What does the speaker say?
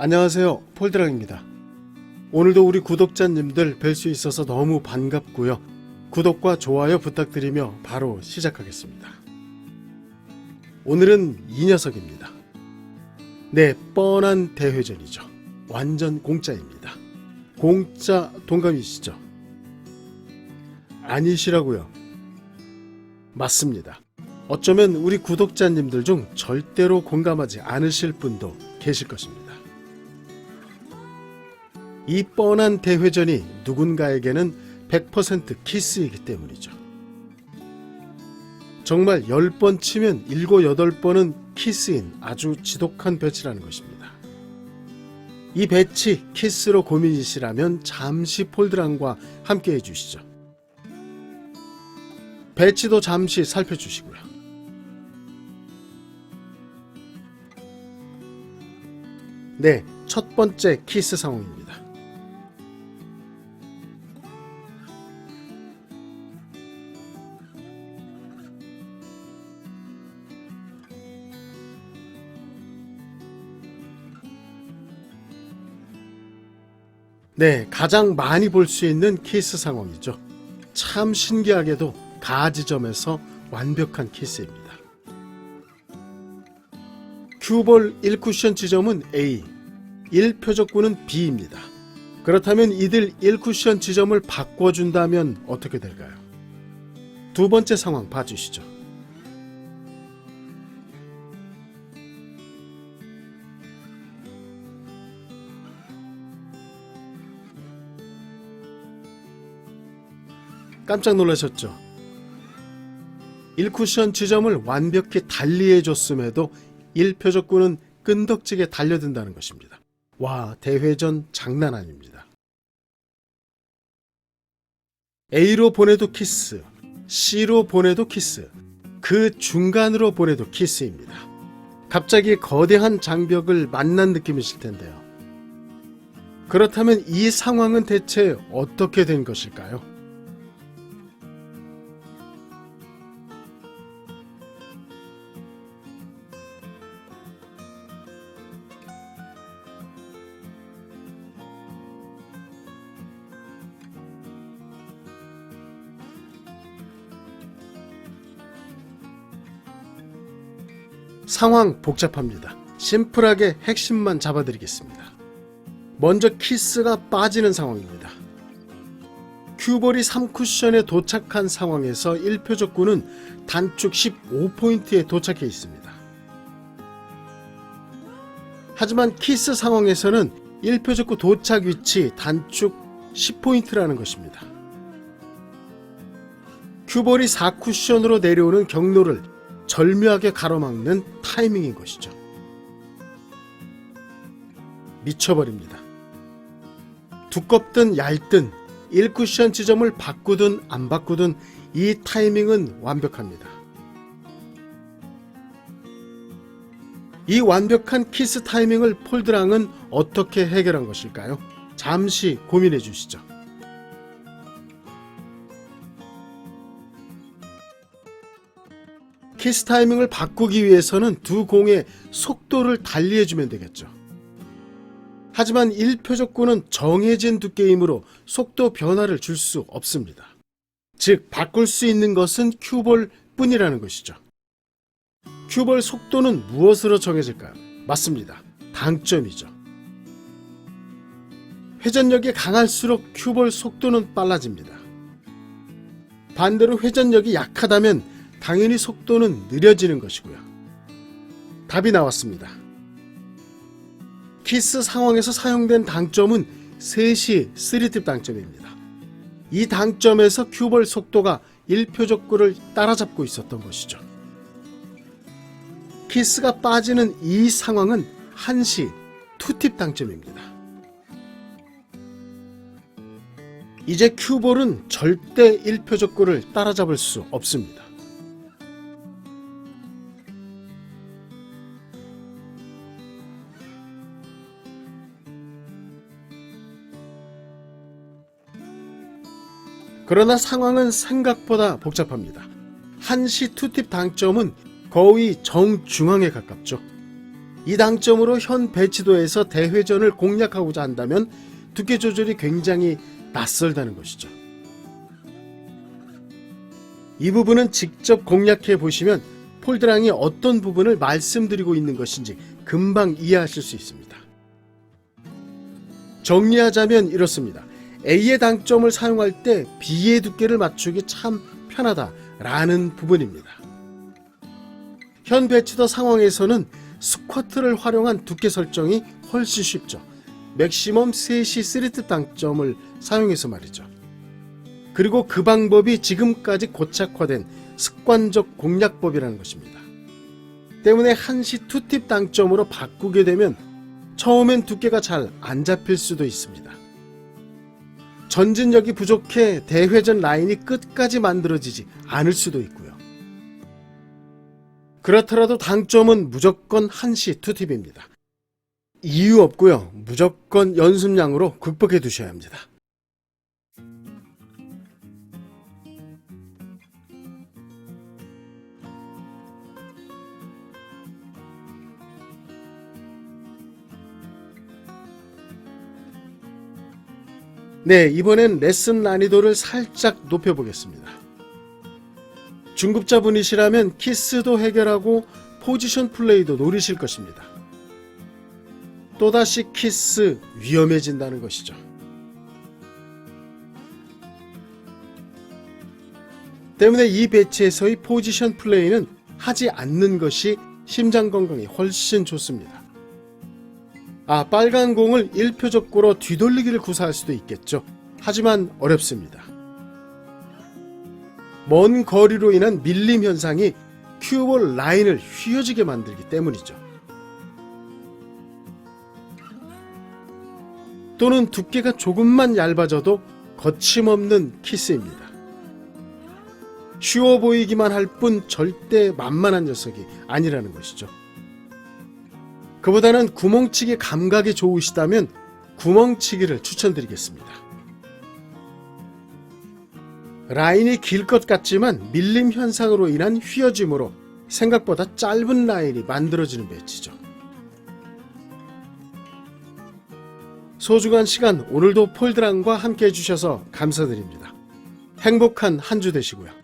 안녕하세요. 폴드랑입니다. 오늘도 우리 구독자님들 뵐 수 있어서 너무 반갑고요. 구독과 좋아요 부탁드리며 바로 시작하겠습니다. 오늘은 이 녀석입니다. 네, 뻔한 대회전이죠. 완전 공짜입니다. 공짜 동감이시죠? 아니시라고요. 맞습니다. 어쩌면 우리 구독자님들 중 절대로 공감하지 않으실 분도 계실 것입니다. 이 뻔한 대회전이 누군가에게는 100% 키스이기 때문이죠. 정말 10번 치면 7, 8번은 키스인 아주 지독한 배치라는 것입니다. 이 배치 키스로 고민이시라면 잠시 폴드랑과 함께 해주시죠. 배치도 잠시 살펴주시고요. 네, 첫 번째 키스 상황입니다. 네, 가장 많이 볼 수 있는 키스 상황이죠. 참 신기하게도 가지점에서 완벽한 키스입니다. 큐볼 1쿠션 지점은 A, 1표적구는 B입니다. 그렇다면 이들 1쿠션 지점을 바꿔준다면 어떻게 될까요? 두 번째 상황 봐주시죠. 깜짝 놀라셨죠? 1쿠션 지점을 완벽히 달리해줬음에도 1표적구는 끈덕지게 달려든다는 것입니다. 와, 대회전 장난 아닙니다. A로 보내도 키스, C로 보내도 키스, 그 중간으로 보내도 키스입니다. 갑자기 거대한 장벽을 만난 느낌이실 텐데요. 그렇다면 이 상황은 대체 어떻게 된 것일까요? 상황 복잡합니다. 심플하게 핵심만 잡아드리겠습니다. 먼저 키스가 빠지는 상황입니다. 큐볼이 3쿠션에 도착한 상황에서 1표적구는 단축 15포인트에 도착해 있습니다. 하지만 키스 상황에서는 1표 적구 도착 위치 단축 10포인트라는 것입니다. 큐볼이 4쿠션으로 내려오는 경로를 절묘하게 가로막는 타이밍인 것이죠. 미쳐버립니다. 두껍든 얇든 1쿠션 지점을 바꾸든 안 바꾸든 이 타이밍은 완벽합니다. 이 완벽한 키스 타이밍을 폴드랑은 어떻게 해결한 것일까요? 잠시 고민해 주시죠. 키스 타이밍을 바꾸기 위해서는 두 공의 속도를 달리해주면 되겠죠. 하지만 1표적구는 정해진 두께이므로 속도 변화를 줄 수 없습니다. 즉, 바꿀 수 있는 것은 큐볼 뿐이라는 것이죠. 큐볼 속도는 무엇으로 정해질까요? 맞습니다. 당점이죠. 회전력이 강할수록 큐볼 속도는 빨라집니다. 반대로 회전력이 약하다면 당연히 속도는 느려지는 것이고요. 답이 나왔습니다. 키스 상황에서 사용된 당점은 3시 3팁 당점입니다. 이 당점에서 큐볼 속도가 1표적구를 따라잡고 있었던 것이죠. 키스가 빠지는 이 상황은 1시 2팁 당점입니다. 이제 큐볼은 절대 1표적구를 따라잡을 수 없습니다. 그러나 상황은 생각보다 복잡합니다. 한시 투팁 당점은 거의 정중앙에 가깝죠. 이 당점으로 현 배치도에서 대회전을 공략하고자 한다면 두께 조절이 굉장히 낯설다는 것이죠. 이 부분은 직접 공략해 보시면 폴드랑이 어떤 부분을 말씀드리고 있는 것인지 금방 이해하실 수 있습니다. 정리하자면 이렇습니다. A의 당점을 사용할 때 B의 두께를 맞추기 참 편하다라는 부분입니다. 현 배치더 상황에서는 스쿼트를 활용한 두께 설정이 훨씬 쉽죠. 맥시멈 3시 3트 당점을 사용해서 말이죠. 그리고 그 방법이 지금까지 고착화된 습관적 공략법이라는 것입니다. 때문에 한시 투팁 당점으로 바꾸게 되면 처음엔 두께가 잘 안 잡힐 수도 있습니다. 전진력이 부족해 대회전 라인이 끝까지 만들어지지 않을 수도 있고요. 그렇더라도 당점은 무조건 한시 투팁입니다. 이유 없고요. 무조건 연습량으로 극복해 두셔야 합니다. 네, 이번엔 레슨 난이도를 살짝 높여보겠습니다. 중급자분이시라면 키스도 해결하고 포지션 플레이도 노리실 것입니다. 또다시 키스 위험해진다는 것이죠. 때문에 이 배치에서의 포지션 플레이는 하지 않는 것이 심장 건강에 훨씬 좋습니다. 아, 빨간 공을 1표적구로 뒤돌리기를 구사할 수도 있겠죠. 하지만 어렵습니다. 먼 거리로 인한 밀림 현상이 큐볼 라인을 휘어지게 만들기 때문이죠. 또는 두께가 조금만 얇아져도 거침없는 키스입니다. 쉬워 보이기만 할 뿐 절대 만만한 녀석이 아니라는 것이죠. 그보다는 구멍치기 감각이 좋으시다면 구멍치기를 추천드리겠습니다. 라인이 길 것 같지만 밀림 현상으로 인한 휘어짐으로 생각보다 짧은 라인이 만들어지는 배치죠. 소중한 시간 오늘도 폴드랑과 함께 해주셔서 감사드립니다. 행복한 한 주 되시고요.